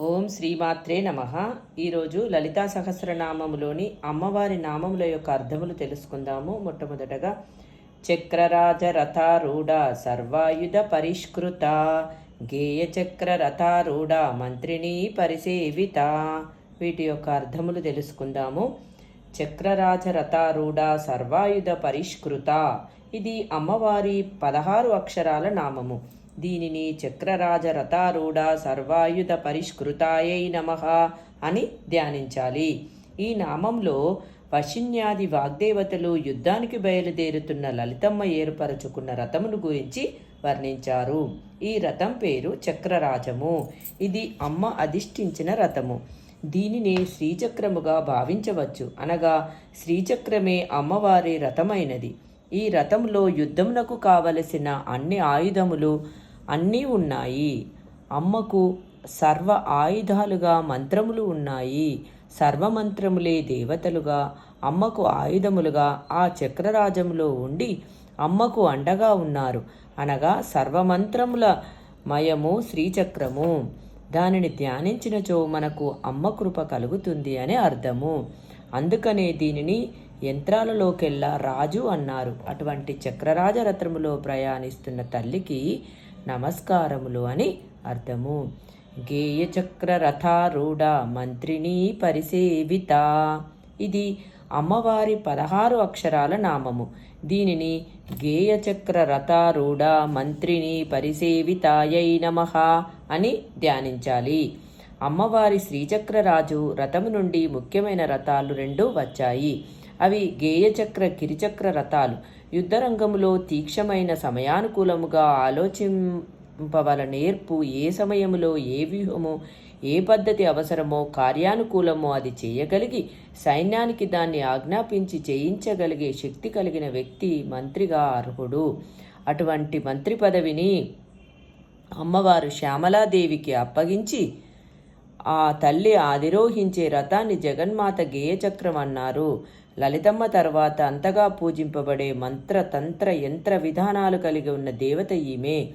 ఓం శ్రీమాత్రే నమ. ఈరోజు లలితా సహస్రనామములోని అమ్మవారి నామముల యొక్క అర్థములు తెలుసుకుందాము. మొట్టమొదటగా చక్రరాజ రథారూఢ సర్వాయుధ పరిష్కృత గేయ చక్ర రథారూఢ మంత్రిని పరిసేవిత వీటి యొక్క అర్థములు తెలుసుకుందాము. చక్రరాజ రథారూఢ సర్వాయుధ పరిష్కృత. ఇది అమ్మవారి పదహారు అక్షరాల నామము. దీనిని చక్రరాజ రథారూఢ సర్వాయుధ పరిష్కృతాయై నమ అని ధ్యానించాలి. ఈ నామంలో వశిన్యాది వాగ్దేవతలు యుద్ధానికి బయలుదేరుతున్న లలితమ్మ ఏర్పరచుకున్న రథమును గురించి వర్ణించారు. ఈ రథం పేరు చక్రరాజము. ఇది అమ్మ అధిష్ఠించిన రథము. దీనిని శ్రీచక్రముగా భావించవచ్చు. అనగా శ్రీచక్రమే అమ్మవారి రథమైనది. ఈ రథంలో యుద్ధమునకు కావలసిన అన్ని ఆయుధములు అన్నీ ఉన్నాయి. అమ్మకు సర్వ ఆయుధాలుగా మంత్రములు ఉన్నాయి. సర్వమంత్రములే దేవతలుగా. అమ్మకు ఆయుధములుగా ఆ చక్రరాజంలో ఉండి అమ్మకు అండగా ఉన్నారు. అనగా సర్వమంత్రముల మయము శ్రీచక్రము. దానిని ధ్యానించినచో మనకు అమ్మ కృప కలుగుతుంది అని అర్థము. అందుకనే దీనిని యంత్రాలలోకెల్లా రాజు అన్నారు. అటువంటి చక్రరాజ రథములో ప్రయాణిస్తున్న తల్లికి నమస్కారములు అని అర్థము. గేయచక్ర రథారూఢ మంత్రిని పరిసేవిత. ఇది అమ్మవారి పదహారు అక్షరాల నామము. దీనిని గేయచక్ర రథారూఢ మంత్రిని పరిసేవితాయై నమ అని ధ్యానించాలి. అమ్మవారి శ్రీచక్రరాజు రథము నుండి ముఖ్యమైన రథాలు రెండు వచ్చాయి. అవి గేయచక్ర గిరిచక్ర రథాలు. యుద్ధరంగంలో తీక్షమైన సమయానుకూలముగా ఆలోచింపవల నేర్పు ఏ సమయంలో ఏ వ్యూహము ఏ పద్ధతి అవసరమో కార్యానుకూలమో అది చేయగలిగి సైన్యానికి దాన్ని ఆజ్ఞాపించి చేయించగలిగే శక్తి కలిగిన వ్యక్తి మంత్రిగా అర్హుడు. అటువంటి మంత్రి పదవిని అమ్మవారు శ్యామలాదేవికి అప్పగించి ఆ తల్లి ఆదిరోహించే రథాన్ని జగన్మాత గేయచక్రం అన్నారు. లలితమ్మ తర్వాత అంతగా పూజింపబడే మంత్ర తంత్ర యంత్ర విధానాలు కలిగి ఉన్న దేవత ఈమె.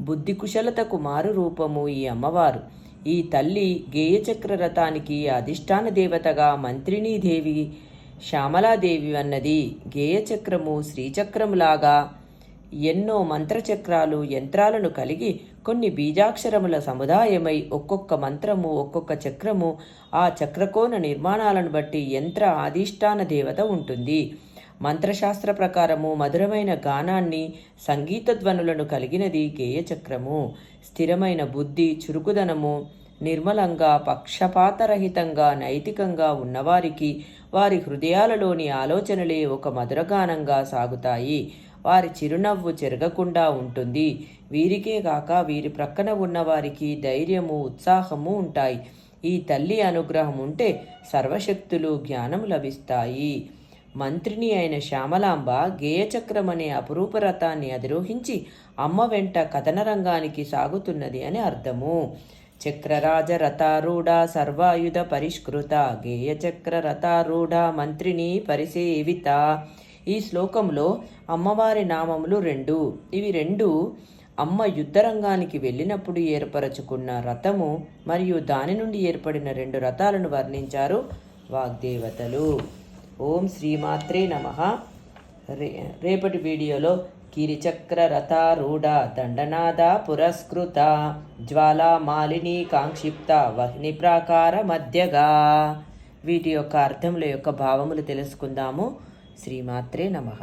బుద్ధి కుశలతకు మారు రూపము ఈ అమ్మవారు. ఈ తల్లి గేయచక్ర రథానికి అధిష్టాన దేవతగా మంత్రిణీదేవి శ్యామలాదేవి అన్నది. గేయచక్రము శ్రీచక్రములాగా ఎన్నో మంత్రచక్రాలు యంత్రాలను కలిగి కొన్ని బీజాక్షరముల సముదాయమై ఒక్కొక్క మంత్రము ఒక్కొక్క చక్రము ఆ చక్రకోణ నిర్మాణాలను బట్టి యంత్ర ఆధిష్టాన దేవత ఉంటుంది. మంత్రశాస్త్ర ప్రకారము మధురమైన గానాన్ని సంగీత ధ్వనులను కలిగినది గేయచక్రము. స్థిరమైన బుద్ధి చురుకుదనము నిర్మలంగా పక్షపాతరహితంగా నైతికంగా ఉన్నవారికి వారి హృదయాలలోని ఆలోచనలే ఒక మధురగానంగా సాగుతాయి. వారి చిరునవ్వు చెరగకుండా ఉంటుంది. వీరికే కాక వీరి ప్రక్కన ఉన్నవారికి ధైర్యము ఉత్సాహము ఉంటాయి. ఈ తల్లి అనుగ్రహం ఉంటే సర్వశక్తులు జ్ఞానం లభిస్తాయి. మంత్రిని అయిన శ్యామలాంబ గేయచక్రం అనే అపురూప రథాన్ని అధిరోహించి అమ్మ వెంట కథన రంగానికి సాగుతున్నది అని అర్థము. చక్రరాజ రథారూఢ సర్వాయుధ పరిష్కృత గేయచక్ర రథారూఢ మంత్రిని పరిసేవిత. ఈ శ్లోకంలో అమ్మవారి నామములు రెండు. ఇవి రెండు అమ్మ యుద్ధరంగానికి వెళ్ళినప్పుడు ఏర్పరచుకున్న రథము మరియు దాని నుండి ఏర్పడిన రెండు రథాలను వర్ణించారు వాగ్దేవతలు. ఓం శ్రీమాత్రే నమ. రే రేపటి వీడియోలో కిరిచక్ర రథారూఢ దండనాద పురస్కృత జ్వాలామాలిని కాంక్షిప్త వహ్ని ప్రాకార మధ్యగా వీటి యొక్క అర్థముల యొక్క భావములు తెలుసుకుందాము. శ్రీమాత్రే నమః.